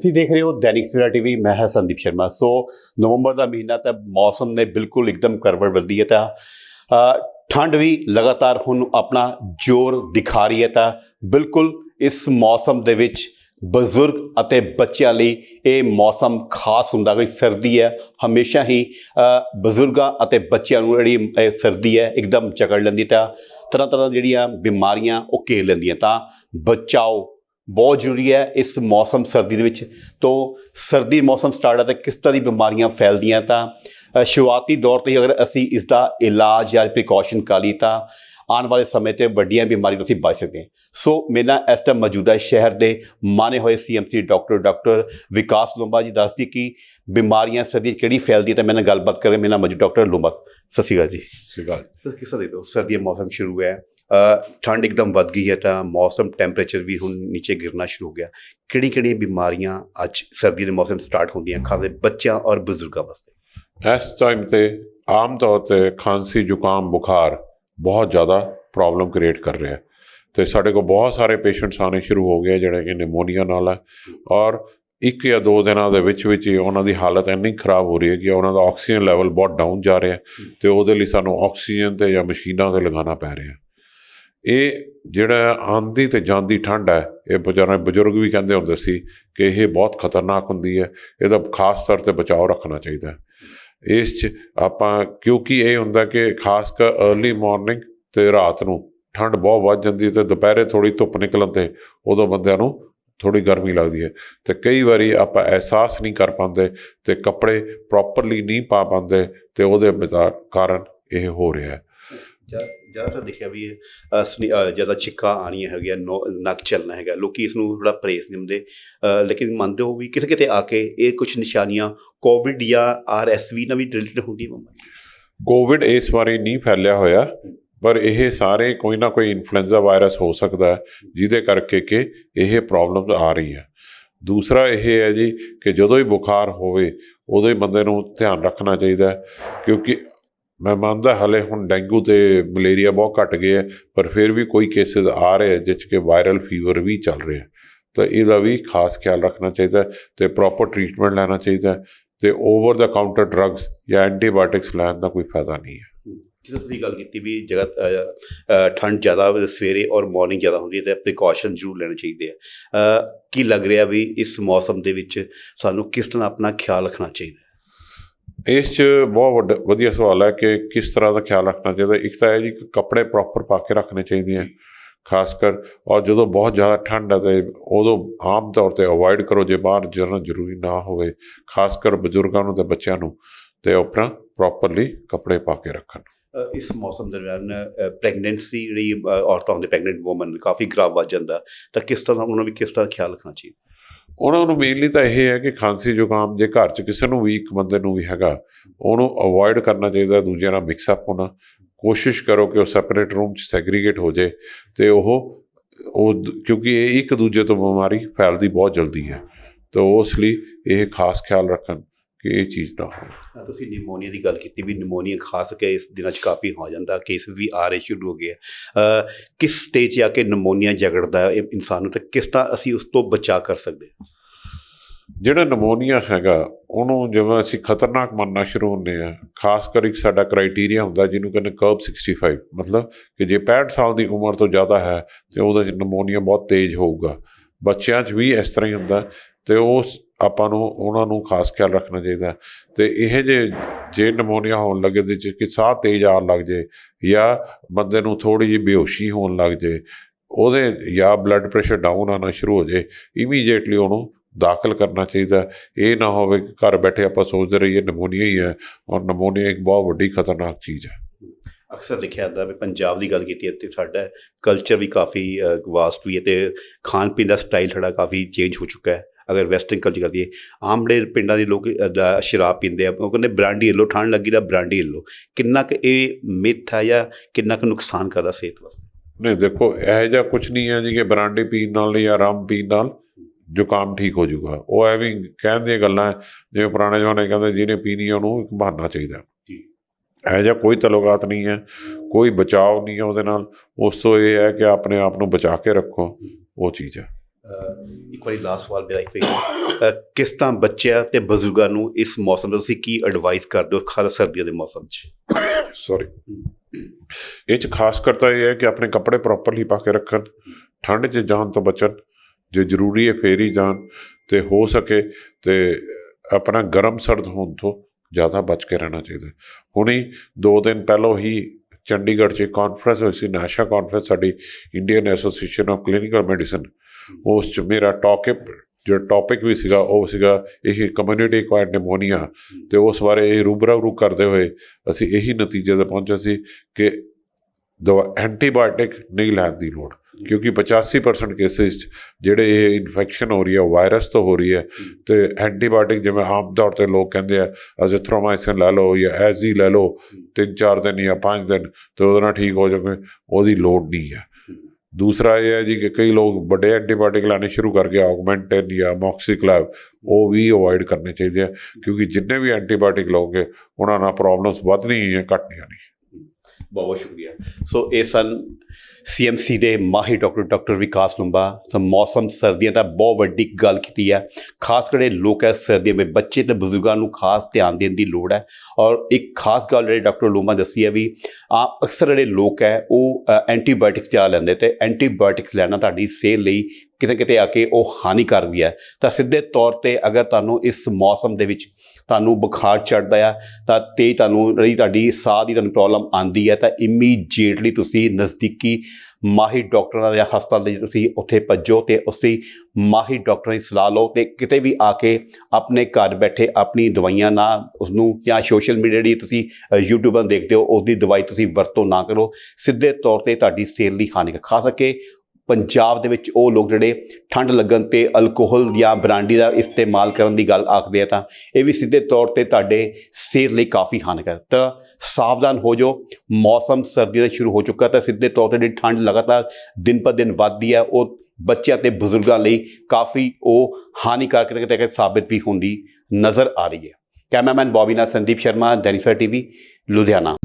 ਤੁਸੀਂ ਦੇਖ ਰਹੇ ਹੋ ਦੈਨਿਕ ਸਵੇਰਾ ਟੀਵੀ, ਮੈਂ ਹਾਂ ਸੰਦੀਪ ਸ਼ਰਮਾ। ਸੋ ਨਵੰਬਰ ਦਾ ਮਹੀਨਾ ਤਾਂ ਮੌਸਮ ਨੇ ਬਿਲਕੁਲ ਇੱਕਦਮ ਕਰਵਟ ਬਦਲੀ ਹੈ ਤਾਂ ਠੰਡ ਵੀ ਲਗਾਤਾਰ ਹੁਣ ਆਪਣਾ ਜ਼ੋਰ ਦਿਖਾ ਰਹੀ ਹੈ ਤਾਂ, ਬਿਲਕੁਲ ਇਸ ਮੌਸਮ ਦੇ ਵਿੱਚ ਬਜ਼ੁਰਗ ਅਤੇ ਬੱਚਿਆਂ ਲਈ ਇਹ ਮੌਸਮ ਖਾਸ ਹੁੰਦਾ ਕੋਈ ਸਰਦੀ ਹੈ, ਹਮੇਸ਼ਾ ਹੀ ਬਜ਼ੁਰਗਾਂ ਅਤੇ ਬੱਚਿਆਂ ਨੂੰ ਜਿਹੜੀ ਇਹ ਸਰਦੀ ਹੈ ਇੱਕਦਮ ਚਕੜ ਲੈਂਦੀ ਤਾਂ ਤਰ੍ਹਾਂ ਤਰ੍ਹਾਂ ਦੀਆਂ ਜਿਹੜੀਆਂ ਬਿਮਾਰੀਆਂ ਉਹ ਘੇਰ ਲੈਂਦੀਆਂ ਤਾਂ, ਬਚਾਓ ਬਹੁਤ ਜ਼ਰੂਰੀ ਹੈ ਇਸ ਮੌਸਮ ਸਰਦੀ ਦੇ ਵਿੱਚ। ਤੋਂ ਸਰਦੀ ਮੌਸਮ ਸਟਾਰਟ ਹੈ ਤਾਂ ਕਿਸ ਤਰ੍ਹਾਂ ਦੀ ਬਿਮਾਰੀਆਂ ਫੈਲਦੀਆਂ ਤਾਂ ਸ਼ੁਰੂਆਤੀ ਦੌਰ ਤੇ ਅਗਰ ਅਸੀਂ ਇਸ ਦਾ ਇਲਾਜ ਜਾਂ ਪ੍ਰੀਕਾਸ਼ਨ ਕਰ ਲਈ ਤਾਂ ਆਉਣ ਵਾਲੇ ਸਮੇਂ ਤੇ ਵੱਡੀਆਂ ਬਿਮਾਰੀਆਂ ਤੋਂ ਅਸੀਂ ਬਚ ਸਕਦੇ ਹਾਂ। ਸੋ ਮੇਰੇ ਇਸ ਟਾਈਮ ਮੌਜੂਦਾ ਸ਼ਹਿਰ ਦੇ ਮਾਨੇ ਹੋਏ CMC doctor doctor Vikas Lomba ji ਦੱਸਦੀ ਕਿ ਬਿਮਾਰੀਆਂ ਸਰਦੀ ਕਿਹੜੀ ਫੈਲਦੀ ਤਾਂ ਮੇਰੇ ਨਾਲ ਗੱਲਬਾਤ ਕਰੇ ਮੇਰੇ ਨਾਲ ਮੌਜੂਦ ਡਾਕਟਰ ਲੋਂਬਾ। ਅਕਾਲ ਜੀ। ਸੀਗਾ ਤੁਸੀਂ ਕਿਸ ਦੇ ਦੋ ਸਰਦੀ ਮੌਸਮ ਸ਼ੁਰੂ ਹੈ। ਠੰਡ ਇੱਕਦਮ ਵੱਧ ਗਈ ਹੈ ਤਾਂ ਮੌਸਮ ਟੈਂਪਰੇਚਰ ਵੀ ਹੁਣ ਨੀਚੇ ਗਿਰਨਾ ਸ਼ੁਰੂ ਹੋ ਗਿਆ। ਕਿਹੜੀ ਕਿਹੜੀ ਬਿਮਾਰੀਆਂ ਅੱਜ ਸਰਦੀ ਦੇ ਮੌਸਮ ਸਟਾਰਟ ਹੁੰਦੀਆਂ ਖਾਸੇ ਬੱਚਿਆਂ ਔਰ ਬਜ਼ੁਰਗਾਂ ਵਾਸਤੇ? ਇਸ ਟਾਈਮ ਤੇ ਆਮ ਤੌਰ ਤੇ ਖਾਂਸੀ, ਜ਼ੁਕਾਮ, ਬੁਖਾਰ ਬਹੁਤ ਜ਼ਿਆਦਾ ਪ੍ਰੋਬਲਮ ਕ੍ਰੀਏਟ ਕਰ ਰਿਹਾ ਹੈ। ਤੇ ਸਾਡੇ ਕੋਲ ਬਹੁਤ ਸਾਰੇ ਪੇਸ਼ੈਂਟਸ ਆਣੇ ਸ਼ੁਰੂ ਹੋ ਗਏ ਜਿਹੜੇ ਕਿ ਨਿਮੋਨੀਆ ਨਾਲ ਹੈ ਔਰ ਇੱਕ ਜਾਂ ਦੋ ਦਿਨਾਂ ਦੇ ਵਿੱਚ ਵਿੱਚ ਹੀ ਉਹਨਾਂ ਦੀ ਹਾਲਤ ਇੰਨੀ ਖਰਾਬ ਹੋ ਰਹੀ ਹੈ ਕਿ ਉਹਨਾਂ ਦਾ ਆਕਸੀਜਨ ਲੈਵਲ ਬਹੁਤ ਡਾਊਨ ਜਾ ਰਿਹਾ ਹੈ। ਤੇ ਉਹਦੇ ਲਈ ਸਾਨੂੰ ਆਕਸੀਜਨ ਤੇ ਜਾਂ ਮਸ਼ੀਨਾਂ ਤੇ ਲਗਾਉਣਾ ਪੈ ਰਿਹਾ ਇਹ ਜਿਹੜਾ ਆਂਦੀ ਤੇ ਜਾਂਦੀ ਠੰਡ ਹੈ, ਇਹ ਬਜ਼ਾਰਾਂ ਬਜ਼ੁਰਗ ਵੀ ਕਹਿੰਦੇ ਹੁੰਦੇ ਸੀ ਕਿ ਇਹ ਬਹੁਤ ਖਤਰਨਾਕ ਹੁੰਦੀ ਹੈ, ਇਹਦਾ ਖਾਸ ਤੌਰ ਤੇ ਬਚਾਅ ਰੱਖਣਾ ਚਾਹੀਦਾ। ਇਸ 'ਚ ਆਪਾਂ, ਕਿਉਂਕਿ ਇਹ ਹੁੰਦਾ ਕਿ ਖਾਸ ਕਰ अर्ਲੀ ਮਾਰਨਿੰਗ ਤੇ ਰਾਤ ਨੂੰ ਠੰਡ ਬਹੁਤ ਵੱਧ ਜਾਂਦੀ ਹੈ ਤੇ ਦੁਪਹਿਰੇ ਥੋੜੀ ਧੁੱਪ ਨਿਕਲਣ ਤੇ ਉਦੋਂ ਬੰਦਿਆਂ ਨੂੰ ਥੋੜੀ ਗਰਮੀ ਲੱਗਦੀ ਹੈ। ਤੇ ਕਈ ਵਾਰੀ ਆਪਾਂ ਅਹਿਸਾਸ ਨਹੀਂ ਕਰ ਪਾਉਂਦੇ ਤੇ ਕੱਪੜੇ ਪ੍ਰੋਪਰਲੀ ਨਹੀਂ ਪਾ ਪਾਉਂਦੇ ਤੇ ਉਹਦੇ ਬਜ਼ਾ- ਕਾਰਨ ਇਹ ਹੋ ਰਿਹਾ ਹੈ। ਜ਼ਿਆਦਾਤਰ ਦੇਖਿਆ ਵੀ ਜ਼ਿਆਦਾ ਛਿੱਕਾਂ ਆਣੀਆਂ ਹੈਗੀਆਂ, ਨੋ- ਨੱਕ ਚੱਲਣਾ ਹੈਗਾ, ਲੋਕੀ ਇਸ ਨੂੰ ਥੋੜਾ ਪ੍ਰੇਸ ਨਹੀਂ ਹੁੰਦੇ ਲੇਕਿਨ ਮੰਨਦੇ ਹੋ ਵੀ ਕਿਸੇ ਕਿਤੇ ਆ ਕੇ ਇਹ ਕੁਝ ਨਿਸ਼ਾਨੀਆਂ ਕੋਵਿਡ ਜਾਂ ਆਰਐਸਵੀ ਨਾਲ ਵੀ ਰਿਲੇਟਡ ਹੁੰਦੀਆਂ ਬਿਮਾਰੀਆਂ ਕੋਵਿਡ ਇਸ ਵਾਰੀ ਨਹੀਂ ਫੈਲਿਆ ਹੋਇਆ, ਪਰ ਇਹ ਸਾਰੇ ਕੋਈ ਨਾ ਕੋਈ ਇਨਫਲੂਐਂਜ਼ਾ ਵਾਇਰਸ ਹੋ ਸਕਦਾ ਹੈ, ਜਿਹਦੇ ਕਰਕੇ ਕਿ ਇਹ ਪ੍ਰੋਬਲਮ ਆ ਰਹੀ ਹੈ ਦੂਸਰਾ ਇਹ ਹੈ ਜੀ ਕਿ ਜਦੋਂ ਹੀ ਬੁਖਾਰ ਹੋਵੇ ਉਦੋਂ ਹੀ ਬੰਦੇ ਨੂੰ ਧਿਆਨ ਰੱਖਣਾ ਚਾਹੀਦਾ ਕਿਉਂਕਿ ਮੈਂ ਮੰਨਦਾ ਹਲੇ ਹੁਣ ਡੈਂਗੂ ਤੇ ਮਲੇਰੀਆ ਬਹੁਤ ਘਟ ਗਏ ਹੈ ਪਰ ਫਿਰ ਵੀ ਕੋਈ ਕੇਸਿਸ ਆ ਰਹੇ ਜਿਸ 'ਚ ਕਿ ਵਾਇਰਲ ਫੀਵਰ ਵੀ ਚੱਲ ਰਿਹਾ। ਤਾਂ ਇਹਦਾ ਵੀ ਖਾਸ ਖਿਆਲ ਰੱਖਣਾ ਚਾਹੀਦਾ ਹੈ ਤੇ ਪ੍ਰੋਪਰ ਟ੍ਰੀਟਮੈਂਟ ਲੈਣਾ ਚਾਹੀਦਾ ਹੈ ਤੇ ਓਵਰ ਦਾ ਕਾਊਂਟਰ ਡਰੱਗਸ ਜਾਂ ਐਂਟੀਬਾਇਓਟਿਕਸ ਲੈਣ ਦਾ ਕੋਈ ਫਾਇਦਾ ਨਹੀਂ ਹੈ। ਜਿਸ ਤਰ੍ਹਾਂ ਤੁਸੀਂ ਗੱਲ ਕੀਤੀ ਵੀ ਜਗ੍ਹਾ ਅ, ਅ, ਠੰਡ ਜ਼ਿਆਦਾ ਸਵੇਰੇ ਔਰ ਮਾਰਨਿੰਗ ਜ਼ਿਆਦਾ ਹੁੰਦੀ ਹੈ ਤੇ ਪ੍ਰੀਕਾਸ਼ਨ ਜ਼ਰੂਰ ਲੈਣੇ ਚਾਹੀਦੇ ਆ। ਕੀ ਲੱਗ ਰਿਹਾ ਵੀ ਇਸ ਮੌਸਮ ਦੇ ਵਿੱਚ ਸਾਨੂੰ ਕਿਸ ਤਰ੍ਹਾਂ ਆਪਣਾ ਖਿਆਲ ਰੱਖਣਾ ਚਾਹੀਦਾ ਇਸ 'ਚ ਬਹੁਤ ਵੱਡਾ, ਵਧੀਆ ਸਵਾਲ ਹੈ ਕਿ ਕਿਸ ਤਰ੍ਹਾਂ ਦਾ ਖਿਆਲ ਰੱਖਣਾ ਚਾਹੀਦਾ। ਇੱਕ ਤਾਂ ਹੈ ਜੀ ਕਿ ਕੱਪੜੇ ਪ੍ਰੋਪਰ ਪਾ ਕੇ ਰੱਖਣੇ ਚਾਹੀਦੇ ਆ, ਖਾਸ ਕਰ, ਔਰ ਜਦੋਂ ਬਹੁਤ ਜ਼ਿਆਦਾ ਠੰਡ ਹੈ ਤੇ ਉਦੋਂ ਆਮ ਤੌਰ ਤੇ ਅਵੋਇਡ ਕਰੋ ਜੇ ਬਾਹਰ ਜਾਣਾ ਜ਼ਰੂਰੀ ਨਾ ਹੋਵੇ, ਖਾਸ ਕਰ ਬਜ਼ੁਰਗਾਂ ਨੂੰ ਤੇ ਬੱਚਿਆਂ ਨੂੰ, ਤੇ ਆਪਣਾ ਪ੍ਰੋਪਰਲੀ ਕੱਪੜੇ ਪਾ ਕੇ ਰੱਖਣ। ਇਸ ਮੌਸਮ ਦਰਮਿਆਨ ਪ੍ਰੈਗਨੈਂਸੀ ਜਿਹੜੀ ਔਰਤਾਂ ਹੁੰਦੇ ਪ੍ਰੈਗਨੈਂਟ ਔਮਨ ਕਾਫੀ ਖਰਾਬ ਵੱਜ ਜਾਂਦਾ, ਤਾਂ ਕਿਸ ਤਰ੍ਹਾਂ, ਉਹਨਾਂ ਨੂੰ ਵੀ ਕਿਸ ਤਰ੍ਹਾਂ ਖਿਆਲ ਰੱਖਣਾ ਚਾਹੀਦਾ? ਉਹਨਾਂ ਨੂੰ ਮੇਨਲੀ ਤਾਂ ਇਹ ਹੈ ਕਿ ਖਾਂਸੀ ਜ਼ੁਕਾਮ ਜੇ ਘਰ 'ਚ ਕਿਸੇ ਨੂੰ ਵੀ, ਇੱਕ ਬੰਦੇ ਨੂੰ ਵੀ ਹੈਗਾ, ਉਹਨੂੰ ਅਵੋਇਡ ਕਰਨਾ ਚਾਹੀਦਾ, ਦੂਜਿਆਂ ਨਾਲ ਮਿਕਸ ਅਪ ਹੋਣਾ। ਕੋਸ਼ਿਸ਼ ਕਰੋ ਕਿ ਉਹ ਸੈਪਰੇਟ ਰੂਮ 'ਚ ਸੈਗਰੀਗੇਟ ਹੋ ਜੇ ਤੇ ਉਹ ਉਹ ਕਿਉਂਕਿ ਇਹ ਇੱਕ ਦੂਜੇ ਤੋਂ ਬਿਮਾਰੀ ਫੈਲਦੀ ਬਹੁਤ ਜਲਦੀ ਹੈ। ਤਾਂ ਉਸ ਲਈ ਇਹ ਖਾਸ ਖਿਆਲ ਰੱਖਣ। ਕਿ ਇਹ ਚੀਜ਼ ਨਾ ਹੋਵੇ। ਤੁਸੀਂ ਨਿਮੋਨੀਆ ਦੀ ਗੱਲ ਕੀਤੀ ਵੀ ਨਿਮੋਨੀਆ ਖਾਸ ਕੇ ਇਸ ਦਿਨਾਂ 'ਚ ਕਾਫੀ ਹੋ ਜਾਂਦਾ ਕੇਸਿਸ ਵੀ ਆ ਰਹੇ ਸ਼ੁਰੂ ਹੋ ਗਏ ਆ। ਕਿਸ ਸਟੇਜ 'ਚ ਆ ਕੇ ਨਿਮੋਨੀਆ ਜਗੜਦਾ ਇਨਸਾਨ ਨੂੰ ਤੇ ਕਿਸ ਤਰ੍ਹਾਂ ਅਸੀਂ ਉਸ ਤੋਂ ਬਚਾਅ ਕਰ ਸਕਦੇ ਹਾਂ? ਜਿਹੜਾ ਨਮੋਨੀਆ ਹੈਗਾ ਉਹਨੂੰ ਜਿਵੇਂ ਅਸੀਂ ਖਤਰਨਾਕ ਮੰਨਣਾ ਸ਼ੁਰੂ ਹੁੰਦੇ ਆ ਖਾਸ ਕਰ ਇੱਕ ਸਾਡਾ ਕ੍ਰਾਈਟੇਰੀਆ ਹੁੰਦਾ ਜਿਹਨੂੰ ਕਹਿੰਦੇ ਕਰਬ 65 ਮਤਲਬ ਕਿ ਜੇ 65 ਸਾਲ ਦੀ ਉਮਰ ਤੋਂ ਜ਼ਿਆਦਾ ਹੈ ਤੇ ਉਹਦੇ ਨਮੋਨੀਆ ਬਹੁਤ ਤੇਜ਼ ਹੋਊਗਾ। ਬੱਚਿਆਂ 'ਚ ਵੀ ਇਸ ਤਰ੍ਹਾਂ ਹੀ ਹੁੰਦਾ ਤੇ ਉਸ ਆਪਾਂ ਨੂੰ ਉਹਨਾਂ ਨੂੰ ਖਾਸ ਖਿਆਲ ਰੱਖਣਾ ਚਾਹੀਦਾ ਤੇ ਇਹ ਜੇ ਜੇ ਨਮੋਨੀਆ ਹੋਣ ਲੱਗੇ ਤੇ ਜੇ ਕਿ ਸਾਹ ਤੇਜ਼ ਆਉਣ ਲੱਗ ਜੇ ਜਾਂ ਬੰਦੇ ਨੂੰ ਥੋੜੀ ਜਿਹੀ ਬੇਹੋਸ਼ੀ ਹੋਣ ਲੱਗ ਜੇ, ਉਹਦੇ ਜਾਂ ਬਲੱਡ ਪ੍ਰੈਸ਼ਰ ਡਾਊਨ ਆਉਣਾ ਸ਼ੁਰੂ ਹੋ ਜੇ ਇਮੀਡੀਏਟਲੀ ਉਹਨੂੰ ਦਾਖਲ ਕਰਨਾ ਚਾਹੀਦਾ ਇਹ ਨਾ ਹੋਵੇ ਕਿ ਘਰ ਬੈਠੇ ਆਪਾਂ ਸੋਚਦੇ ਰਹੀਏ ਨਮੋਨੀਆ ਹੀ ਹੈ ਔਰ ਨਮੋਨੀਆ ਇੱਕ ਬਹੁਤ ਵੱਡੀ ਖਤਰਨਾਕ ਚੀਜ਼ ਹੈ। ਅਕਸਰ ਦੇਖਿਆ ਜਾਂਦਾ ਵੀ ਪੰਜਾਬ ਦੀ ਗੱਲ ਕੀਤੀ ਹੈ ਤੇ ਸਾਡਾ ਕਲਚਰ ਵੀ ਕਾਫੀ ਵਾਸਟ ਵੀ ਹੈ ਤੇ ਖਾਣ ਪੀਣ ਦਾ ਸਟਾਈਲ ਸਾਡਾ ਕਾਫੀ ਚੇਂਜ ਹੋ ਚੁੱਕਾ ਹੈ। ਅਗਰ ਵੈਸਟਰਨ ਕਲਚਰ ਕਰੀਏ ਆਮੜੇ ਪਿੰਡਾਂ ਦੇ ਲੋਕ ਦਾ ਸ਼ਰਾਬ ਪੀਂਦੇ ਆ ਉਹ ਕਹਿੰਦੇ ਬ੍ਰਾਂਡੀ ਲੋ ਠੰਡ ਲੱਗੀ ਤਾਂ ਬ੍ਰਾਂਡੀ ਲੋ ਕਿੰਨਾ ਕੁ ਇਹ ਮਿੱਥ ਹੈ ਜਾਂ ਕਿੰਨਾ ਕੁ ਨੁਕਸਾਨ ਕਰਦਾ ਸਿਹਤ ਵਾਸਤੇ? ਨਹੀਂ ਦੇਖੋ ਇਹੋ ਜਿਹਾ ਕੁਝ ਨਹੀਂ ਹੈ ਜੀ ਕਿ ਬਰਾਂਡੇ ਪੀਣ ਨਾਲ ਜਾਂ ਆਰਾਮ ਪੀਣ ਨਾਲ ਜ਼ੁਕਾਮ ਠੀਕ ਹੋ ਜਾਊਗਾ। ਉਹ ਐਵੇਂ ਹੀ ਕਹਿਣ ਦੀਆਂ ਗੱਲਾਂ ਹੈ, ਜਿਵੇਂ ਪੁਰਾਣੇ ਜ਼ਮਾਨੇ ਕਹਿੰਦੇ ਜਿਹਨੇ ਪੀਣੀ ਹੈ ਉਹਨੂੰ ਇੱਕ ਬਹਾਨਾ ਚਾਹੀਦਾ। ਜੀ। ਇਹੋ ਜਿਹਾ ਕੋਈ ਤਲੁਕਾਤ ਨਹੀਂ ਹੈ ਕੋਈ ਬਚਾਅ ਨਹੀਂ ਹੈ ਉਹਦੇ ਨਾਲ। ਉਸ ਤੋਂ ਇਹ ਹੈ ਕਿ ਆਪਣੇ ਆਪ ਨੂੰ ਬਚਾ ਕੇ ਰੱਖੋ ਉਹ ਚੀਜ਼ ਹੈ। ਇੱਕ ਵਾਰੀ ਲਾਸਟ ਸਵਾਲ ਮੇਰਾ ਇੱਕ ਵਾਰੀ। ਕਿਸ ਤਰ੍ਹਾਂ ਬੱਚਿਆਂ ਤੇ ਬਜ਼ੁਰਗਾਂ ਨੂੰ ਇਸ ਮੌਸਮ ਵਿੱਚ ਤੁਸੀਂ ਕੀ ਐਡਵਾਈਸ ਕਰਦੇ ਹੋ, ਖਾਸ ਸਰਦੀਆਂ ਦੇ ਮੌਸਮ 'ਚ? ਸੌਰੀ ਇਹ ਚ ਖਾਸ ਕਰਤਾ ਇਹ ਹੈ ਕਿ ਆਪਣੇ ਕੱਪੜੇ ਪ੍ਰੋਪਰਲੀ ਪਾ ਕੇ ਰੱਖਣ, ਠੰਡ 'ਚ ਜਾਣ ਤੋਂ ਬਚਣ, ਜੇ ਜ਼ਰੂਰੀ ਹੈ ਫੇਰ ਹੀ ਜਾਣ, ਤੇ ਹੋ ਸਕੇ ਤੇ ਆਪਣਾ ਗਰਮ ਸਰਦ ਹੋਣ ਤੋਂ ਜ਼ਿਆਦਾ ਬਚ ਕੇ ਰਹਿਣਾ ਚਾਹੀਦਾ ਹੈ। ਹੁਣੀ ਦੋ ਦਿਨ ਪਹਿਲਾਂ ਹੀ ਚੰਡੀਗੜ੍ਹ 'ਚ ਕਾਨਫਰੰਸ ਹੋਈ ਸੀ ਨਾਸ਼ਾ ਕਾਨਫਰੰਸ ਸਾਡੀ Indian association of clinical medicine ਉਸ 'ਚ ਮੇਰਾ ਟਾਕਿਪ ਜਿਹੜਾ ਟੌਪਿਕ ਵੀ ਸੀਗਾ ਉਹ ਸੀਗਾ ਇਹ ਕਮਿਊਨਿਟੀ ਐਕਵਾਇਰਡ ਨਿਮੋਨੀਆ ਤੇ ਉਸ ਬਾਰੇ ਇਹ ਰੂਬਰੂ ਕਰਦੇ ਹੋਏ ਅਸੀਂ ਇਹੀ ਨਤੀਜੇ ਤੇ ਪਹੁੰਚੇ ਸੀ ਕਿ ਦਵਾ ਐਂਟੀਬਾਇਓਟਿਕ ਨਹੀਂ ਲੈਣ ਦੀ ਲੋੜ ਕਿਉਂਕਿ 85% ਕੇਸਿਸ ਜਿਹੜੇ ਇਹ ਇਨਫੈਕਸ਼ਨ ਹੋ ਰਹੀ ਹੈ ਵਾਇਰਸ ਤੋਂ ਹੋ ਰਹੀ ਹੈ ਤੇ ਐਂਟੀਬਾਇਓਟਿਕ ਜਿਵੇਂ ਆਮ ਤੌਰ ਤੇ ਲੋਕ ਕਹਿੰਦੇ ਆ ਅਜ਼ਿਥਰੋਮਾਈਸਿਨ ਲੈ ਲਓ ਜਾਂ ਐਜ਼ੀ ਲੈ ਲਓ ਤਿੰਨ ਚਾਰ ਦਿਨ ਜਾਂ ਪੰਜ ਦਿਨ ਤੇ ਉਹਦੇ ਨਾਲ ਠੀਕ ਹੋ ਜਾਓਗੇ ਉਹਦੀ ਲੋੜ ਨਹੀਂ ਹੈ। ਦੂਸਰਾ ਇਹ ਹੈ ਜੀ ਕਿ ਕਈ ਲੋਕ ਵੱਡੇ ਐਂਟੀਬਾਇਓਟਿਕ ਲੈਣੇ ਸ਼ੁਰੂ ਕਰ ਗਏ ਆਗਮੈਂਟਨ ਜਾਂ ਮੌਕਸੀਕਲੈਵ ਉਹ ਵੀ ਅਵੋਇਡ ਕਰਨੇ ਚਾਹੀਦੇ ਆ, ਕਿਉਂਕਿ ਜਿੰਨੇ ਵੀ ਐਂਟੀਬਾਇਓਟਿਕ ਲਓਗੇ, ਉਹਨਾਂ ਨਾਲ ਪ੍ਰੋਬਲਮਸ ਵੱਧਣੀ ਹੈ ਘਟਣੀਆਂ ਨਹੀਂ। ਬਹੁਤ ਬਹੁਤ ਸ਼ੁਕਰੀਆ। ਸੋ ਇਹ ਸਨ ਸੀਐਮਸੀ ਦੇ ਮਾਹਿਰ ਡਾਕਟਰ ਡਾਕਟਰ ਵਿਕਾਸ ਲੰਬਾ। ਸੋ ਮੌਸਮ ਸਰਦੀਆਂ ਦਾ ਬਹੁਤ ਵੱਡੀ ਗੱਲ ਕੀਤੀ ਹੈ। ਖਾਸ ਕਰਕੇ ਲੋਕ ਹੈ ਸਰਦੀਆਂ ਵਿੱਚ ਬੱਚੇ ਤੇ ਬਜ਼ੁਰਗਾਂ ਨੂੰ ਖਾਸ ਧਿਆਨ ਦੇਣ ਦੀ ਲੋੜ ਹੈ। ਔਰ ਇੱਕ ਖਾਸ ਗੱਲ ਜਿਹੜੀ ਡਾਕਟਰ ਲੂਮਾ ਦੱਸੀ ਹੈ ਵੀ ਆ ਅਕਸਰ ਜਿਹੜੇ ਲੋਕ ਹੈ, ਉਹ ਐਂਟੀਬਾਇਓਟਿਕਸ ਜਾ ਲੈਂਦੇ ਤੇ ਐਂਟੀਬਾਇਓਟਿਕਸ ਲੈਣਾ ਤੁਹਾਡੀ ਸਿਹਤ ਲਈ ਕਿਤੇ ਕਿਤੇ ਆ ਕੇ ਉਹ ਹਾਨੀਕਾਰ ਵੀ ਹੈ। ਤਾਂ ਸਿੱਧੇ ਤੌਰ ਤੇ ਅਗਰ ਤੁਹਾਨੂੰ ਇਸ ਮੌਸਮ ਦੇ ਵਿੱਚ ਤੁਹਾਨੂੰ ਬੁਖਾਰ ਚੜਦਾ ਆ, ਤਾਂ ਤੇ ਤੁਹਾਨੂੰ ਜਿਹੜੀ ਤੁਹਾਡੀ ਸਾਹ ਦੀ ਤੁਹਾਨੂੰ ਪ੍ਰੋਬਲਮ ਆਂਦੀ ਹੈ, ਤਾਂ ਇਮੀਡੀਏਟਲੀ ਤੁਸੀਂ ਨਜ਼ਦੀਕੀ ਮਾਹਿਰ ਡਾਕਟਰਾਂ ਦੇ ਹਸਪਤਾਲ ਦੇ ਤੁਸੀਂ ਉੱਥੇ ਭੱਜੋ ਤੇ ਉਸੇ ਮਾਹਿਰ ਡਾਕਟਰਾਂ ਦੀ ਸਲਾਹ ਲਓ ਤੇ ਕਿਤੇ ਵੀ ਆ ਕੇ ਆਪਣੇ ਘਰ ਬੈਠੇ ਆਪਣੀ ਦਵਾਈਆਂ ਨਾ ਉਸ ਨੂੰ ਜਾਂ ਸੋਸ਼ਲ ਮੀਡੀਆ ਜਿਹੜੀ ਤੁਸੀਂ ਯੂਟਿਊਬਰ ਦੇਖਦੇ ਹੋ ਉਸ ਦੀ ਦਵਾਈ ਤੁਸੀਂ ਵਰਤੋਂ ਨਾ ਕਰੋ। ਸਿੱਧੇ ਤੌਰ ਤੇ ਤੁਹਾਡੀ ਸਿਹਤ ਲਈ ਹਾਨੀਕਾਰਕ। ਖਾ ਸਕੇ ਪੰਜਾਬ ਦੇ ਵਿੱਚ ਉਹ ਲੋਕ ਜਿਹੜੇ ਠੰਡ ਲੱਗਣ ਤੇ ਅਲਕੋਹਲ ਜਾਂ ਬਰਾਂਡੀ ਦਾ ਇਸਤੇਮਾਲ ਕਰਨ ਦੀ ਗੱਲ ਆਖਦੇ ਆ ਤਾਂ ਇਹ ਵੀ ਸਿੱਧੇ ਤੌਰ ਤੇ ਤੁਹਾਡੇ ਸਿਹਤ ਲਈ ਕਾਫੀ ਹਾਨੀਕਾਰਕ। ਤਾਂ ਸਾਵਧਾਨ ਹੋ ਜਾਓ, ਮੌਸਮ ਸਰਦੀ ਦਾ ਸ਼ੁਰੂ ਹੋ ਚੁੱਕਾ ਤਾਂ ਸਿੱਧੇ ਤੌਰ ਤੇ ਜਿਹੜੀ ਠੰਡ ਲਗਾਤਾਰ ਦਿਨ ਪਰ ਦਿਨ ਵੱਧਦੀ ਹੈ ਉਹ ਬੱਚਿਆਂ ਤੇ ਬਜ਼ੁਰਗਾਂ ਲਈ ਕਾਫੀ ਉਹ ਹਾਨੀਕਾਰਕ ਕਿਤੇ ਸਾਬਿਤ ਵੀ ਹੁੰਦੀ ਨਜ਼ਰ ਆ ਰਹੀ ਹੈ। ਕੈਮਰਾਮੈਨ ਬੌਬੀ ਨਾਲ ਸੰਦੀਪ ਸ਼ਰਮਾ ਦੈਨਿਸਰ ਟੀਵੀ, ਲੁਧਿਆਣਾ।